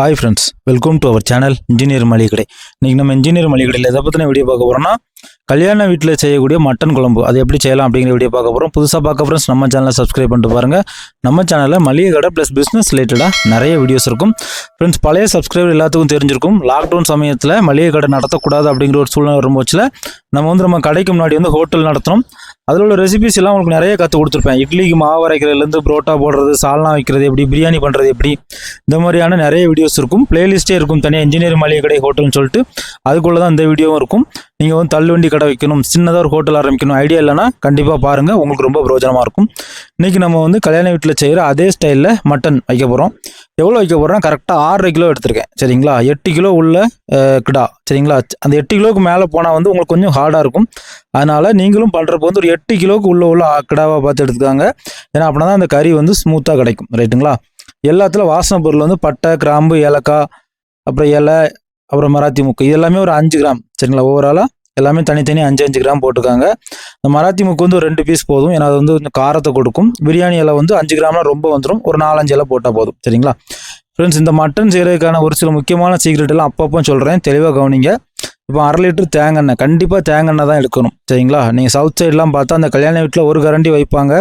Hi friends welcome to our channel engineer மளிகடை கடை இன்றைக்கி நம்ம இன்ஜினியர் மளிகடையில் எதை பற்றின வீடியோ பார்க்க போகிறோம்னா கல்யாண வீட்டில் செய்யக்கூடிய மட்டன் குழம்பு. அது எப்படி செய்யலாம் அப்படிங்கிற வீடியோ பார்க்க போகிறோம் புதுசாக பார்க்க ஃப்ரெண்ட்ஸ் நம்ம சேனலை சப்ஸ்கிரைப் பண்ணிட்டு பாருங்கள் நம்ம சேனலில் மளிகை கடை ப்ளஸ் பிஸ்னஸ் ரிலேட்டடாக நிறைய வீடியோஸ் இருக்கும். ஃப்ரெண்ட்ஸ் பழைய சப்ஸ்கிரைபர் எல்லாத்துக்கும் தெரிஞ்சிருக்கும். லாக்டவுன் சமயத்தில் மளிகை கடை நடத்தக்கூடாது அப்படிங்கிற ஒரு சூழ்நிலை வரும்போச்சில் நம்ம வந்து நம்ம கடைக்கு முன்னாடி வந்து ஹோட்டல் நடத்தணும் அதில் உள்ள ரெசிபிஸ் எல்லாம் உங்களுக்கு நிறைய கற்றுக் கொடுத்துருப்பேன். இட்லிக்கு மாவு அரைக்கிறதுலேருந்து புரோட்டா போடுறது சால்னா வைக்கிறது எப்படி பிரியாணி பண்ணுறது எப்படி இந்த மாதிரியான நிறைய வீடியோஸ் இருக்கும். பிளேலிஸ்ட்டே இருக்கும் தனியாக இன்ஜினியர் மளிகை கடை ஹோட்டல்னு சொல்லிட்டு. அதுக்குள்ளே தான் இந்த வீடியோவும் இருக்கும். நீங்கள் வந்து தள்ளுவண்டி கடை வைக்கணும் சின்னதாக ஒரு ஹோட்டல் ஆரம்பிக்கணும் ஐடியா இல்லைனா கண்டிப்பாக பாருங்கள் உங்களுக்கு ரொம்ப பிரயோஜனமாக இருக்கும். இன்றைக்கி நம்ம வந்து கல்யாண வீட்டில் செய்கிற அதே ஸ்டைலில் மட்டன் வைக்க போகிறோம் எவ்வளோ வைக்க போகிறோன்னா கரெக்டாக ஆறரை கிலோ எடுத்திருக்கேன். சரிங்களா? எட்டு கிலோ உள்ள கிடா. சரிங்களா? அந்த எட்டு கிலோவுக்கு மேலே போனால் வந்து உங்களுக்கு கொஞ்சம் ஹார்டாக இருக்கும். அதனால் நீங்களும் பண்ணுறப்போ வந்து ஒரு எட்டு கிலோவுக்கு உள்ள உள்ள ஆ- கிடாவாக பார்த்து எடுத்துக்காங்க. ஏன்னா அப்படின்னா தான் அந்த கறி வந்து ஸ்மூத்தாக கிடைக்கும். ரைட்டுங்களா எல்லாத்துல வாசனை பொருள் வந்து பட்டை கிராம்பு ஏலக்காய் அப்புறம் இலை அப்புறம் மராத்தி முக்கு. இது எல்லாமே ஒரு அஞ்சு கிராம். சரிங்களா? ஓவராலாக எல்லாமே தனித்தனி அஞ்சு அஞ்சு கிராம் போட்டுக்காங்க இந்த மராத்தி முக்கு வந்து ஒரு ரெண்டு பீஸ் போதும். ஏன்னா அது வந்து கொஞ்சம் காரத்தை கொடுக்கும். பிரியாணி இலை வந்து அஞ்சு கிராம்லாம் ரொம்ப வந்துடும் ஒரு நாலஞ்சு இலை போட்டால் போதும். சரிங்களா? ஃப்ரெண்ட்ஸ் இந்த மட்டன் செய்கிறதுக்கான ஒரு சில முக்கியமான சீக்ரெட் எல்லாம் அப்பப்போ சொல்கிறேன் தெளிவாக கவனிங்க. இப்போ அரை லிட்டர் தேங்காய் கண்டிப்பாக தேங்காய் தான் எடுக்கணும். சரிங்களா? நீங்கள் சவுத் சைட்லாம் பார்த்தா அந்த கல்யாண வீட்டில் ஒரு கரண்டி வைப்பாங்க.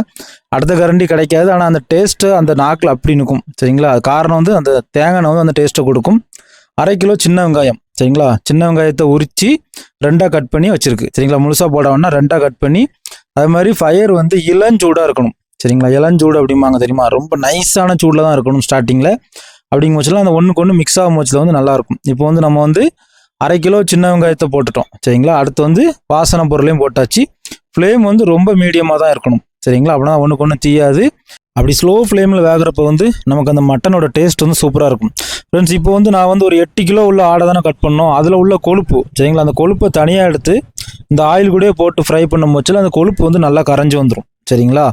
அடுத்த கரண்டி கிடைக்காது. ஆனால் அந்த டேஸ்ட்டு அந்த நாக்கில் அப்படி நிற்கும் சரிங்களா? அது காரணம் வந்து அந்த தேங்காய் வந்து அந்த டேஸ்ட்டை கொடுக்கும். அரை கிலோ சின்ன வெங்காயம். சரிங்களா? சின்ன வெங்காயத்தை உரித்து ரெண்டாக கட் பண்ணி வச்சிருக்கு. சரிங்களா? முழுசாக போடாமன்னா ரெண்டாக கட் பண்ணி அது மாதிரி ஃபயர் வந்து இளஞ்சூடாக இருக்கணும். சரிங்களா? இளஞ்சூடு அப்படிம்பாங்க தெரியுமா? ரொம்ப நைஸான சூடில் தான் இருக்கணும் ஸ்டார்டிங்கில் அப்படிங்கும் பட்சத்தில் அந்த ஒன்றுக்கு ஒன்று மிக்ஸ் ஆகும் பட்சத்தில் வந்து நல்லாயிருக்கும் இப்போ வந்து நம்ம வந்து அரை கிலோ சின்ன வெங்காயத்தை போட்டுட்டோம். சரிங்களா? அடுத்து வந்து வாசனை பொருளையும் போட்டாச்சு. ஃப்ளேம் வந்து ரொம்ப மீடியமாக தான் இருக்கணும். சரிங்களா? அப்படின்னா ஒன்றுக்கு ஒன்று தீயாது. அப்படி ஸ்லோ ஃப்ளேமில் வேகிறப்ப வந்து நமக்கு அந்த மட்டனோட டேஸ்ட் வந்து சூப்பராக இருக்கும். ஃப்ரெண்ட்ஸ் இப்போ வந்து நான் வந்து ஒரு எட்டு கிலோ உள்ள ஆடை தானே கட் பண்ணோம். அதில் உள்ள கொழுப்பு சரிங்களா? அந்த கொழுப்பை தனியாக எடுத்து இந்த ஆயில் கூடயே போட்டு ஃப்ரை பண்ணும் போச்சில் அந்த கொழுப்பு வந்து நல்லா கரைஞ்சி வந்துடும் சரிங்களா?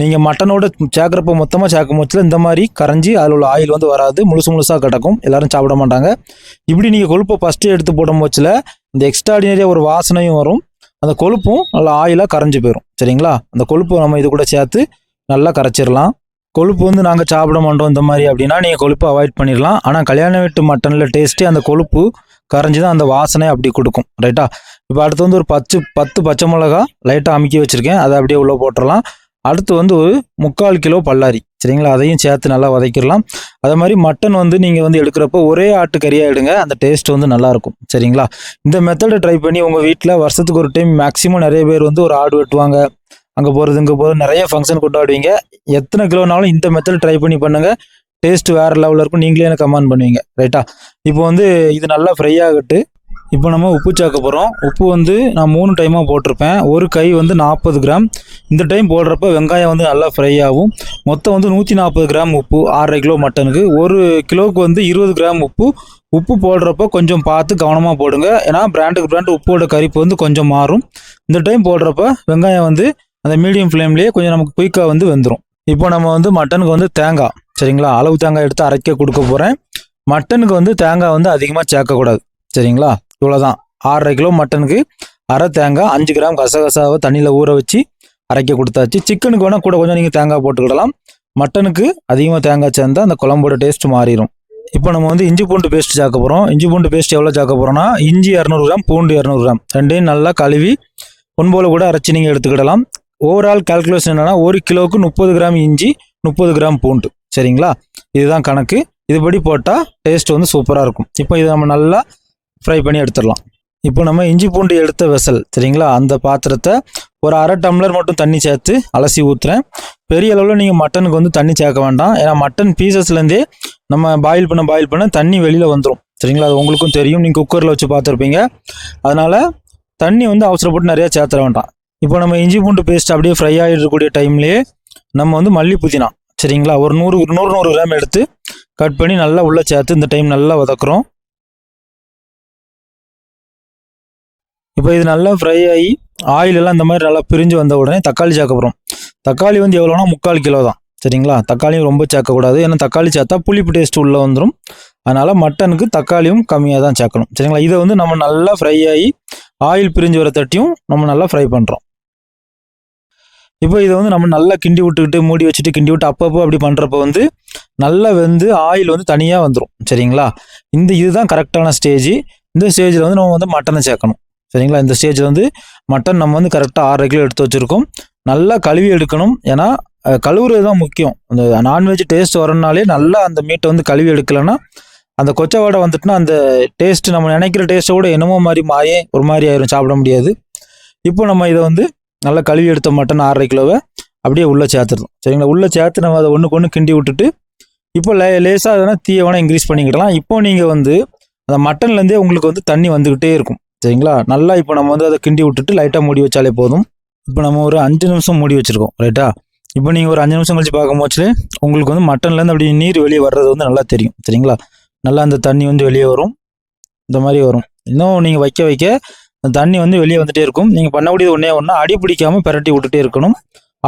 நீங்கள் மட்டனோட சேர்க்குறப்ப மொத்தமாக சேர்க்கும் போச்சில் இந்த மாதிரி கரைஞ்சி அதில் உள்ள ஆயில் வந்து வராது. முழுசு முழுசாக கிடக்கும். எல்லாரும் சாப்பிட மாட்டாங்க. இப்படி நீங்கள் கொழுப்பை ஃபஸ்ட்டு எடுத்து போடும் போச்சில் இந்த எக்ஸ்ட்ராடினரியாக ஒரு வாசனையும் வரும். அந்த கொழுப்பும் நல்லா ஆயிலாக கரைஞ்சி போயிடும் சரிங்களா? அந்த கொழுப்பு நம்ம இது கூட சேர்த்து நல்லா கரைச்சிடலாம் கொழுப்பு வந்து நாங்கள் சாப்பிட மாட்டோம் இந்த மாதிரி அப்படின்னா நீங்கள் கொழுப்பு அவாய்ட் பண்ணிடலாம் ஆனால் கல்யாண வீட்டு மட்டனில் டேஸ்ட்டே அந்த கொழுப்பு கரைஞ்சி தான் அந்த வாசனை அப்படி கொடுக்கும். ரைட்டா இப்போ அடுத்து வந்து ஒரு பத்து பத்து பச்சை மிளகா லைட்டாக அமுக்கி வச்சுருக்கேன். அதை அப்படியே உள்ளே போட்டுடலாம் அடுத்து வந்து ஒரு முக்கால் கிலோ பல்லாரி. சரிங்களா? அதையும் சேர்த்து நல்லா வதக்கிடலாம் அதே மாதிரி மட்டன் வந்து நீங்கள் வந்து எடுக்கிறப்போ ஒரே ஆட்டு கறியாக எடுங்க. அந்த டேஸ்ட் வந்து நல்லாயிருக்கும் சரிங்களா? இந்த மெத்தடை ட்ரை பண்ணி உங்கள் வீட்டில் வருஷத்துக்கு ஒரு டைம் மேக்ஸிமம் நிறைய பேர் வந்து ஒரு ஆடு வெட்டுவாங்க. அங்கே போகிறது இங்கே போகிறது நிறைய ஃபங்க்ஷன் கொண்டாடுவீங்க. எத்தனை கிலோனாலும் இந்த மெத்தட் ட்ரை பண்ணி பண்ணுங்கள் டேஸ்ட் வேறு லெவலில் இருக்கும். நீங்களே எனக்கு கமெண்ட் பண்ணுவீங்க. ரைட்டா இப்போ வந்து இது நல்லா ஃப்ரை ஆகட்டு. இப்போ நம்ம உப்பு சேர்க்க போகிறோம் உப்பு வந்து நான் மூணு டைமாக போட்டிருப்பேன். ஒரு கை வந்து நாற்பது கிராம். இந்த டைம் போடுறப்ப வெங்காயம் வந்து நல்லா ஃப்ரை ஆகும். மொத்தம் வந்து நூற்றி நாற்பது கிராம் உப்பு ஆறரை கிலோ மட்டனுக்கு. ஒரு கிலோவுக்கு வந்து இருபது கிராம் உப்பு. உப்பு போடுறப்ப கொஞ்சம் பார்த்து கவனமாக போடுங்க. ஏன்னா பிராண்டுக்கு பிராண்டு உப்போட கரிப்பு வந்து கொஞ்சம் மாறும். இந்த டைம் போடுறப்ப வெங்காயம் வந்து அந்த மீடியம் ஃப்ளேம்லேயே கொஞ்சம் நமக்கு குயிக்காக வந்து வெந்துடும் இப்போ நம்ம வந்து மட்டனுக்கு வந்து தேங்காய் சரிங்களா? அளவு தேங்காய் எடுத்து அரைக்க கொடுக்க போகிறேன் மட்டனுக்கு வந்து தேங்காய் வந்து அதிகமாக சேர்க்கக்கூடாது சரிங்களா? இவ்வளோதான் ஆறரை கிலோ மட்டனுக்கு அரை தேங்காய் அஞ்சு கிராம் கசகசாவை தண்ணியில் ஊற வச்சு அரைக்க கொடுத்தாச்சு. சிக்கனுக்கு வேணால் கூட கொஞ்சம் நீங்கள் தேங்காய் போட்டுக்கிடலாம். மட்டனுக்கு அதிகமாக தேங்காய் சேர்ந்தா அந்த குழம்போட டேஸ்ட் மாறிடும் இப்போ நம்ம வந்து இஞ்சி பூண்டு பேஸ்ட் சேர்க்க போகிறோம் இஞ்சி பூண்டு பேஸ்ட் எவ்வளோ சேர்க்க போகிறோம்னா இஞ்சி இரநூறு கிராம் பூண்டு இரநூறு கிராம். ரெண்டையும் நல்லா கழுவி பொன்போல கூட அரைச்சி நீங்கள் எடுத்துக்கிடலாம். ஓவரால் கால்குலேஷன் என்னென்னா ஒரு கிலோவுக்கு முப்பது கிராம் இஞ்சி முப்பது கிராம் பூண்டு. சரிங்களா? இதுதான் கணக்கு. இதுபடி போட்டால் டேஸ்ட் வந்து சூப்பராக இருக்கும். இப்போ இதை நம்ம நல்லா ஃப்ரை பண்ணி எடுத்துடலாம். இப்போ நம்ம இஞ்சி பூண்டு எடுத்த வெசல் சரிங்களா? அந்த பாத்திரத்தை ஒரு அரை டம்ளர் மட்டும் தண்ணி சேர்த்து அலசி ஊற்றுறேன் பெரிய அளவில் நீங்கள் மட்டனுக்கு வந்து தண்ணி சேர்க்க வேண்டாம். ஏன்னா மட்டன் பீசஸ்லேருந்தே நம்ம பாயில் பண்ண பாயில் பண்ண தண்ணி வெளியில் வந்துடும் சரிங்களா? அது உங்களுக்கும் தெரியும். நீங்கள் குக்கரில் வச்சு பார்த்துருப்பீங்க. அதனால் தண்ணி வந்து அவசரப்பட்டு நிறையா சேர்த்துற வேண்டாம். இப்போ நம்ம இஞ்சி பூண்டு பேஸ்ட் அப்படியே ஃப்ரை ஆகிடக்கூடிய டைம்லேயே நம்ம வந்து மல்லி புதினா சரிங்களா? ஒரு நூறு ஒரு நூறு நூறு கிராம் எடுத்து கட் பண்ணி நல்லா உள்ளே சேர்த்து இந்த டைம் நல்லா வதக்குறோம். இப்போ இது நல்லா ஃப்ரை ஆகி ஆயில் எல்லாம் இந்த மாதிரி நல்லா பிரிஞ்சு வந்த உடனே தக்காளி சேர்க்க தக்காளி வந்து எவ்வளோனா முக்கால் கிலோ தான் சரிங்களா? தக்காளியும் ரொம்ப சேர்க்கக்கூடாது. ஏன்னா தக்காளி சேர்த்தா புளிப்பு டேஸ்ட் உள்ளே வந்துடும் அதனால் மட்டனுக்கு தக்காளியும் கம்மியாக தான் சேர்க்கணும் சரிங்களா? இதை வந்து நம்ம நல்லா ஃப்ரை ஆகி ஆயில் பிரிஞ்சு வர தட்டியும் நம்ம நல்லா ஃப்ரை பண்ணுறோம் இப்போ இதை வந்து நம்ம நல்லா கிண்டி விட்டுக்கிட்டு மூடி வச்சுட்டு கிண்டி விட்டு அப்பப்போ அப்படி பண்ணுறப்ப வந்து நல்லா வந்து ஆயில் வந்து தனியாக வந்துடும் சரிங்களா? இந்த இதுதான் கரெக்டான ஸ்டேஜ் இந்த ஸ்டேஜில் வந்து நம்ம வந்து மட்டனை சேர்க்கணும். சரிங்களா? இந்த ஸ்டேஜில் வந்து மட்டன் நம்ம வந்து கரெக்டாக ஆறரை கிலோ எடுத்து வச்சுருக்கோம். நல்லா கழுவி எடுக்கணும். ஏன்னா கழுவுறது தான் முக்கியம். அந்த நான்வெஜ் டேஸ்ட் வரனாலே நல்லா அந்த மீட்டை வந்து கழுவி எடுக்கலைன்னா அந்த கொச்சை வாடை வந்துட்டுனா அந்த டேஸ்ட் நம்ம நினைக்கிற டேஸ்ட்டை கூட என்னமோ மாதிரி மாயே ஒரு மாதிரி ஆயிரும். சாப்பிட முடியாது. இப்போ நம்ம இதை வந்து நல்லா கழுவி எடுத்த மட்டன் ஆறரை கிலோவை அப்படியே உள்ளே சேர்த்துடணும். சரிங்களா? உள்ளே சேர்த்து நம்ம அதை ஒன்றுக்கு ஒன்று கிண்டி விட்டுட்டு இப்போ லே லேசாக எதனா தீயை வேணால் இன்க்ரீஸ் பண்ணிக்கிடலாம். இப்போ நீங்கள் வந்து அந்த மட்டன்லேருந்தே உங்களுக்கு வந்து தண்ணி வந்துக்கிட்டே இருக்கும். சரிங்களா? நல்லா இப்போ நம்ம வந்து அதை கிண்டி விட்டுட்டு லைட்டாக மூடி வச்சாலே போதும். இப்போ நம்ம ஒரு அஞ்சு நிமிஷம் மூடி வச்சுருக்கோம். ரைட்டா இப்போ நீங்கள் ஒரு அஞ்சு நிமிஷம் கழிச்சு பார்க்கும் உங்களுக்கு வந்து மட்டன்லேருந்து அப்படி நீர் வெளியே வர்றது வந்து நல்லா தெரியும். சரிங்களா? நல்லா அந்த தண்ணி வந்து வெளியே வரும். இந்த மாதிரி வரும். இன்னும் நீங்கள் வைக்க வைக்க தண்ணி வந்து வெளியே வந்துட்டே இருக்கும். நீங்கள் பண்ணக்கூடியது ஒன்றே ஒன்றா அடி பிடிக்காமல் பிரட்டி விட்டுட்டே இருக்கணும்.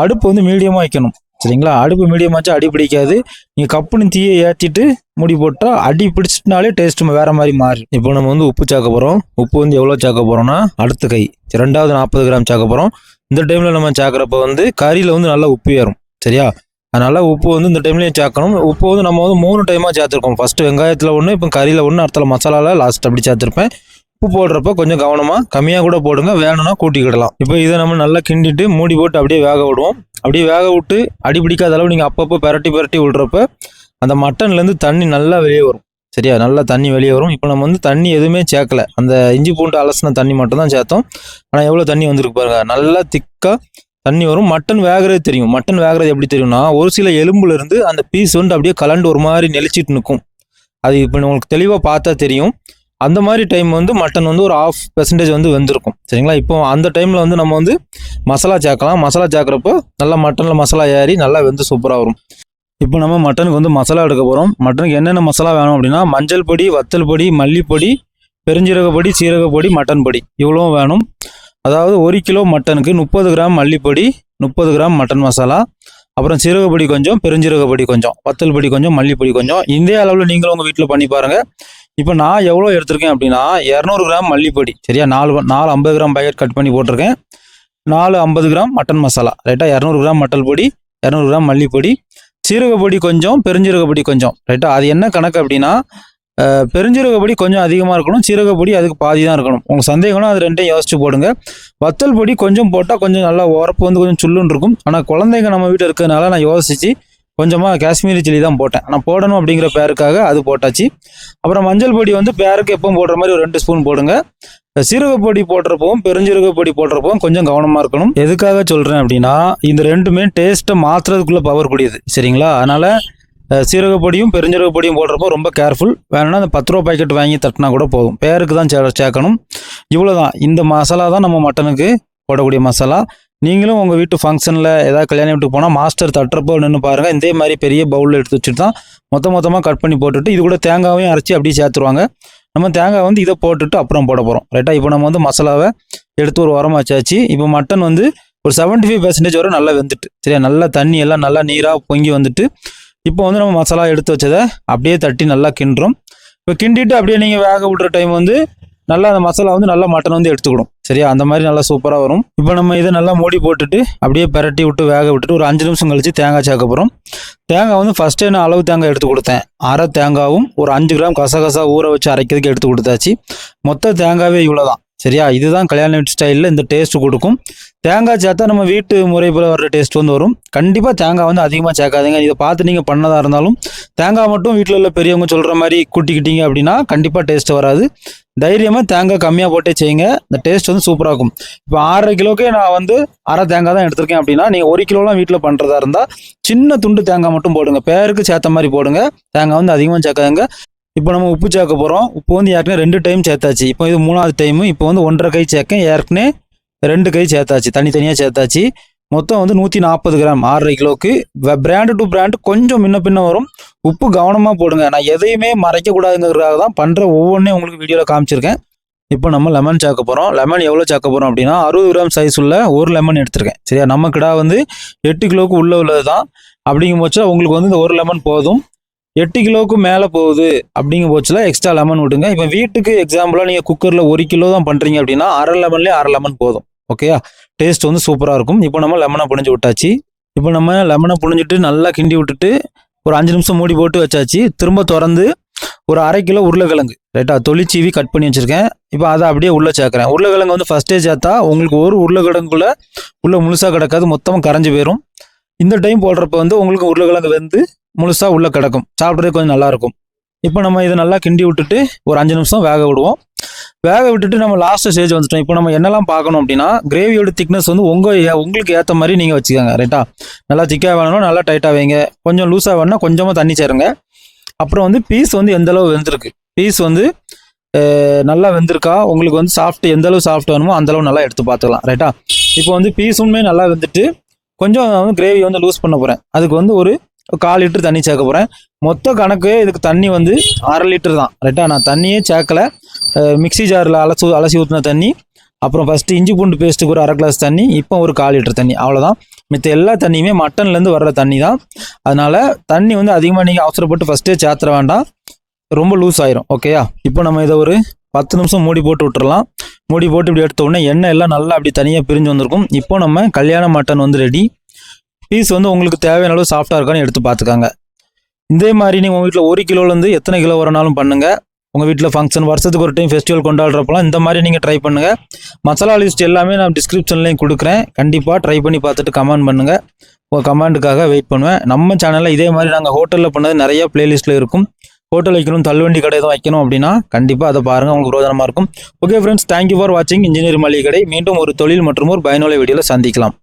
அடுப்பு வந்து மீடியமாக வைக்கணும். சரிங்களா? அடுப்பு மீடியமாச்சு அடி பிடிக்காது. நீங்கள் கப்புன்னு தீயை ஏற்றிட்டு முடி போட்டால் அடி பிடிச்சிட்டுனாலே டேஸ்ட் வேறு மாதிரி மாறும் இப்போ நம்ம வந்து உப்பு சேர்க்க போகிறோம் உப்பு வந்து எவ்வளோ சாக்க போகிறோம்னா அடுத்த கை. ரெண்டாவது நாற்பது கிராம் சாக்க போகிறோம் இந்த டைமில் நம்ம சாக்கிறப்ப வந்து கறியில் வந்து நல்லா உப்பு ஏறும். சரியா? அதனால் உப்பு வந்து இந்த டைம்லேயும் சேர்க்கணும். உப்பு வந்து நம்ம வந்து மூணு டைமாக சேர்த்துருக்கோம். ஃபஸ்ட்டு வெங்காயத்தில் ஒன்று இப்போ கறியில் ஒன்று அடுத்த மசாலாவில் லாஸ்ட் அப்படி சேர்த்துருப்பேன். உப்பு போடுறப்ப கொஞ்சம் கவனமாக கம்மியாக கூட போடுங்க. வேணும்னா கூட்டிக்கிடலாம். இப்போ இதை நம்ம நல்லா கிண்டிட்டு மூடி போட்டு அப்படியே வேக விடுவோம். அப்படியே வேக விட்டு அடி பிடிக்காத அளவு நீங்கள் அப்பப்போ பெரட்டி பெரட்டி விடுறப்ப அந்த மட்டன்லேருந்து தண்ணி நல்லா வெளியே வரும். சரியா? நல்லா தண்ணி வெளியே வரும். இப்போ நம்ம வந்து தண்ணி எதுவுமே சேர்க்கல. அந்த இஞ்சி பூண்டு அலசின தண்ணி மட்டும் தான் சேர்த்தோம். ஆனால் எவ்வளோ தண்ணி வந்திருக்கு பாருங்க. நல்லா திக்காக தண்ணி வரும். மட்டன் வேகிறது தெரியும். மட்டன் வேகிறது எப்படி தெரியும்னா ஒரு சில எலும்புலேருந்து அந்த பீஸ் வந்து அப்படியே கலண்டு ஒரு மாதிரி நெளிச்சிட்டு நிற்கும். அது இப்போ உங்களுக்கு தெளிவாக பார்த்தா தெரியும். அந்த மாதிரி டைம் வந்து மட்டன் வந்து ஒரு ஆஃப் பெர்சன்டேஜ் வந்து வெந்திருக்கும். சரிங்களா? இப்போ அந்த டைமில் வந்து நம்ம வந்து மசாலா சேர்க்கலாம். மசாலா சேர்க்குறப்போ நல்லா மட்டனில் மசாலா ஏறி நல்லா வெந்து சூப்பராக வரும். இப்போ நம்ம மட்டனுக்கு வந்து மசாலா எடுக்க போகிறோம் மட்டனுக்கு என்னென்ன மசாலா வேணும் அப்படின்னா மஞ்சள் பொடி வத்தல் பொடி மல்லிப்பொடி பெருஞ்சீரக பொடி சீரக பொடி மட்டன் பொடி. இவ்வளோ வேணும். அதாவது ஒரு கிலோ மட்டனுக்கு முப்பது கிராம் மல்லிப்பொடி முப்பது கிராம் மட்டன் மசாலா அப்புறம் சீரக பொடி கொஞ்சம் பெருஞ்சீரக பொடி கொஞ்சம் வத்தல் பொடி கொஞ்சம் மல்லிப்பொடி கொஞ்சம். இந்த அளவில் நீங்களும் உங்கள் வீட்டில் பண்ணி பாருங்கள் இப்போ நான் எவ்வளோ எடுத்திருக்கேன் அப்படின்னா இரநூறு கிராம் மல்லிப்பொடி. சரியா? நாலு நாலு ஐம்பது கிராம் பாக்கெட் கட் பண்ணி போட்டிருக்கேன். நாலு ஐம்பது கிராம் மட்டன் மசாலா ரைட்டா இரநூறு கிராம் மட்டன் பொடி இரநூறு கிராம் மல்லிப்பொடி. சீரகப்பொடி கொஞ்சம் பெருஞ்சீரக பொடி கொஞ்சம். ரைட்டா அது என்ன கணக்கு அப்படின்னா பெருஞ்சீரகப்பொடி கொஞ்சம் அதிகமாக இருக்கணும் சீரக பொடி அதுக்கு பாதி தான் இருக்கணும். உங்களுக்கு சந்தேகம்னா அது ரெண்டையும் யோசிச்சு போடுங்க. வத்தல் பொடி கொஞ்சம் போட்டால் கொஞ்சம் நல்லா உரப்பு வந்து கொஞ்சம் சுல்லுன்னு இருக்கும். ஆனால் குழந்தைங்க நம்ம வீட்டில் இருக்கிறதுனால நான் யோசிச்சு கொஞ்சமாக காஷ்மீரி சில்லி தான் போட்டேன். நான் போடணும் அப்படிங்கிற பேருக்காக அது போட்டாச்சு. அப்புறம் மஞ்சள் பொடி வந்து பேருக்கு எப்பவும் போடுற மாதிரி ஒரு ரெண்டு ஸ்பூன் போடுங்க. சீரக பொடி போடுறப்பவும் பெருஞ்சீரக பொடி போடுறப்பவும் கொஞ்சம் கவனமாக இருக்கணும். எதுக்காக சொல்கிறேன் அப்படின்னா இந்த ரெண்டுமே டேஸ்ட்டை மாற்றுறதுக்குள்ளே பவர் கூடியது. சரிங்களா? அதனால் அஹ், சீரக பொடியும் பெருஞ்சீரக பொடியும் போடுறப்போ ரொம்ப கேர்ஃபுல் வேணும்னா அந்த பத்து ரூபா பாக்கெட் வாங்கி தட்டினா கூட போதும். பேருக்கு தான் சே சேர்க்கணும். இவ்வளோதான் இந்த மசாலா தான் நம்ம மட்டனுக்கு போடக்கூடிய மசாலா. நீங்களும் உங்கள் வீட்டு ஃபங்க்ஷனில் ஏதாவது கல்யாணம் வீட்டுக்கு போனால் மாஸ்டர் தட்டுறப்போ நின்று பாருங்கள் இதே மாதிரி பெரிய பவுலில் எடுத்து வச்சுட்டு தான் மொத்த மொத்தமாக கட் பண்ணி போட்டுட்டு இது கூட தேங்காவையும் அரைச்சி அப்படியே சேர்த்துருவாங்க. நம்ம தேங்காய் வந்து இதை போட்டுட்டு அப்புறம் போட போகிறோம் ரைட்டாக இப்போ நம்ம வந்து மசாலாவை எடுத்து ஒரு உரமாக வச்சாச்சு. இப்போ மட்டன் வந்து ஒரு 75% ஃபைவ் பர்சன்டேஜ் வரை நல்லா வெந்துட்டு சரியா? நல்லா தண்ணி எல்லாம் நல்லா நீராக பொங்கி வந்துட்டு இப்போ வந்து நம்ம மசாலா எடுத்து வச்சதை அப்படியே தட்டி நல்லா கிண்டுறோம். இப்போ கிண்டிட்டு அப்படியே நீங்கள் வேக விடுற டைம் வந்து நல்லா அந்த மசாலா வந்து நல்லா மட்டன் வந்து எடுத்துக்கிடும். சரியா? அந்த மாதிரி நல்லா சூப்பராக வரும். இப்போ நம்ம இதை நல்லா மூடி போட்டுட்டு அப்படியே பிரட்டி விட்டு வேக விட்டுட்டு ஒரு அஞ்சு நிமிஷம் கழிச்சு தேங்காய் சேர்க்க போகிறோம் தேங்காய் வந்து ஃபஸ்ட்டே நான் அளவு தேங்காய் எடுத்து கொடுத்தேன்? அரை தேங்காவும் ஒரு அஞ்சு கிராம் கசகசா ஊற வச்சு அரைக்கிறதுக்கு எடுத்து கொடுத்தாச்சு. மொத்த தேங்காவே இவ்வளோ தான் சரியா? இதுதான் கல்யாண வீட்டு ஸ்டைலில் இந்த டேஸ்ட் கொடுக்கும். தேங்காய் சேர்த்தா நம்ம வீட்டு முறை போல் வர டேஸ்ட் வந்து வரும். கண்டிப்பாக தேங்காய் வந்து அதிகமாக சேர்க்காதீங்க. இதை பார்த்து நீங்கள் பண்ணதாக இருந்தாலும் தேங்காய் மட்டும் வீட்டில் உள்ள பெரியவங்க சொல்கிற மாதிரி கூட்டிக்கிட்டீங்க அப்படின்னா கண்டிப்பாக டேஸ்ட் வராது. தைரியமாக தேங்காய் கம்மியாக போட்டே செய்யுங்க. இந்த டேஸ்ட் வந்து சூப்பராக இருக்கும். இப்போ ஆறரை கிலோக்கே நான் வந்து அரை தேங்காய் தான் எடுத்திருக்கேன் அப்படின்னா நீங்கள் ஒரு கிலோலாம் வீட்டில் பண்ணுறதா இருந்தால் சின்ன துண்டு தேங்காய் மட்டும் போடுங்க. பேருக்கு சேர்த்த மாதிரி போடுங்க. தேங்காய் வந்து அதிகமாக சேர்க்காதுங்க. இப்போ நம்ம உப்பு சேர்க்க போகிறோம் உப்பு வந்து ஏற்கனவே ரெண்டு டைம் சேர்த்தாச்சு. இப்போ இது மூணாவது டைமு இப்போ வந்து ஒன்றரை கை சேர்க்கேன் ஏற்கனவே ரெண்டு கை சேர்த்தாச்சு. தனித்தனியாக சேர்த்தாச்சு. மொத்தம் வந்து நூற்றி நாற்பது கிராம் ஆறரை கிலோக்கு. பிராண்டு டு பிராண்டு கொஞ்சம் முன்ன பின்ன வரும். உப்பு கவனமாக போடுங்க. நான் எதையுமே மறைக்கக்கூடாதுங்கிறதுக்காக தான் பண்ணுற ஒவ்வொன்றையும் உங்களுக்கு வீடியோவில் காமிச்சிருக்கேன். இப்போ நம்ம லெமன் சேர்க்க போகிறோம் லெமன் எவ்வளோ சேர்க்க போகிறோம் அப்படின்னா அறுபது கிராம் சைஸ் உள்ள ஒரு லெமன் எடுத்திருக்கேன். சரியா? நம்ம கிடா வந்து எட்டு கிலோவுக்கு உள்ள உள்ளது தான். அப்படிங்கும் பட்சம் உங்களுக்கு வந்து இந்த ஒரு லெமன் போதும். எட்டு கிலோவுக்கு மேலே போகுது அப்படிங்கும் பட்சத்தில் எக்ஸ்ட்ரா லெமன் விடுங்க. இப்போ வீட்டுக்கு எக்ஸாம்பிளாக நீங்கள் குக்கரில் ஒரு கிலோ தான் பண்ணுறீங்க அப்படின்னா அரை லெமன்லேயே அரை லெமன் போதும். ஓகேயா டேஸ்ட் வந்து சூப்பராக இருக்கும். இப்போ நம்ம லெமனை புழிஞ்சு விட்டாச்சு. இப்போ நம்ம லெமனை புழிஞ்சிட்டு நல்லா கிண்டி விட்டுட்டு ஒரு அஞ்சு நிமிஷம் மூடி போட்டு வச்சாச்சு. திரும்ப திறந்து ஒரு அரை கிலோ உருளைக்கிழங்கு. ரைட்டா தொழிற்சீவி கட் பண்ணி வச்சுருக்கேன். இப்போ அதை அப்படியே உள்ளே சேர்க்குறேன். உருளைக்கிழங்கு வந்து ஃபஸ்ட்டே சேர்த்தா உங்களுக்கு ஒரு உருளைக்கிழங்குள்ள உள்ளே முழுசாக கிடக்காது. மொத்தமாக கரைஞ்சி போயிடும் இந்த டைம் போடுறப்ப வந்து உங்களுக்கு உருளைக்கிழங்கு வந்து முழுசாக உள்ளே கிடக்கும். சாப்பிட்றதுக்கு கொஞ்சம் நல்லாயிருக்கும் இப்போ நம்ம இதை நல்லா கிண்டி விட்டுட்டு ஒரு அஞ்சு நிமிஷம் வேக விடுவோம். வேக விட்டுட்டு நம்ம லாஸ்ட் ஸ்டேஜ் வந்துட்டோம். இப்போ நம்ம என்னெல்லாம் பார்க்கணும் அப்படின்னா கிரேவியோட திக்னஸ் வந்து உங்கள் உங்களுக்கு ஏற்ற மாதிரி நீங்கள் வச்சுக்கோங்க ரைட்டா நல்லா திக்காக வேணும் நல்லா டைட்டாக வைங்க. கொஞ்சம் லூஸாக வேணும்னா கொஞ்சமாக தண்ணி சேருங்க. அப்புறம் வந்து பீஸ் வந்து எந்த அளவு வெந்திருக்கு? பீஸ் வந்து நல்லா வெந்திருக்கா? உங்களுக்கு வந்து சாஃப்ட் எந்த அளவு சாஃப்ட் வேணுமோ அந்தளவு நல்லா எடுத்து பார்த்துக்கலாம் ரைட்டா இப்போ வந்து பீஸுமே நல்லா வெந்துட்டு கொஞ்சம் வந்து கிரேவி வந்து லூஸ் பண்ண போகிறேன் அதுக்கு வந்து ஒரு கால் லிட்டர் தண்ணி சேர்க்க போகிறேன் மொத்த கணக்கு இதுக்கு தண்ணி வந்து அரை லிட்டர் தான். ரைட்டா நான் தண்ணியே சேர்க்கல. மிக்சி மிக்ஸி ஜாரில் அலசி அலசி ஊற்றின தண்ணி. அப்புறம் ஃபஸ்ட்டு இஞ்சி பூண்டு பேஸ்ட்டுக்கு ஒரு அரை கிளாஸ் தண்ணி இப்போ ஒரு கால் லிட்டர் தண்ணி. அவ்வளோதான் மித்த எல்லா தண்ணியுமே மட்டன்லேருந்து வர்ற தண்ணி தான். அதனால் தண்ணி வந்து அதிகமாக நீங்கள் அவசரப்பட்டு ஃபஸ்ட்டே சேர்த்துற வேண்டாம். ரொம்ப லூஸ் ஆயிரும். ஓகேயா இப்போ நம்ம இதை ஒரு பத்து நிமிஷம் மூடி போட்டு விட்டுறலாம். மூடி போட்டு இப்படி எடுத்த உடனே எண்ணெய் எல்லாம் நல்லா அப்படி தனியாக பிரிஞ்சு வந்திருக்கும். இப்போ நம்ம கல்யாண மட்டன் வந்து ரெடி பீஸ் வந்து உங்களுக்கு தேவையான அளவு சாஃப்டாக இருக்கான்னு எடுத்து பார்த்துக்காங்க. இதே மாதிரி நீங்கள் உங்கள் வீட்டில் ஒரு கிலோலேருந்து எத்தனை கிலோ வரனாலும் பண்ணுங்கள் உங்கள் வீட்டில் ஃபங்க்ஷன் வருஷத்துக்கு ஒரு டைம் ஃபெஸ்டிவல் கொண்டாடுறப்பலாம் இந்த மாதிரி நீங்கள் ட்ரை பண்ணுங்கள் மசாலா லிஸ்ட் எல்லாமே நான் டிஸ்கிரிப்ஷன்லேயும் கொடுக்குறேன். கண்டிப்பாக ட்ரை பண்ணி பார்த்துட்டு கமெண்ட் பண்ணுங்கள் உங்கள் கமெண்ட்டுக்காக வெயிட் பண்ணுவேன். நம்ம சேனலில் இதே மாதிரி நாங்கள் ஹோட்டலில் பண்ணது நிறைய பிளேலிஸ்ட்டில் இருக்கும். ஹோட்டல் வைக்கணும் தள்ளுவண்டி கடை எதுவும் வைக்கணும் அப்படின்னா கண்டிப்பாக அதை பாருங்கள் உங்களுக்கு பிரோஜனமாக இருக்கும். Okay friends thank you for வாட்சிங் இன்ஜினியர் மளிகை கடை. மீண்டும் ஒரு தொழில் மற்றும் ஒரு பயனுள்ள வீடியோவில் சந்திக்கலாம்.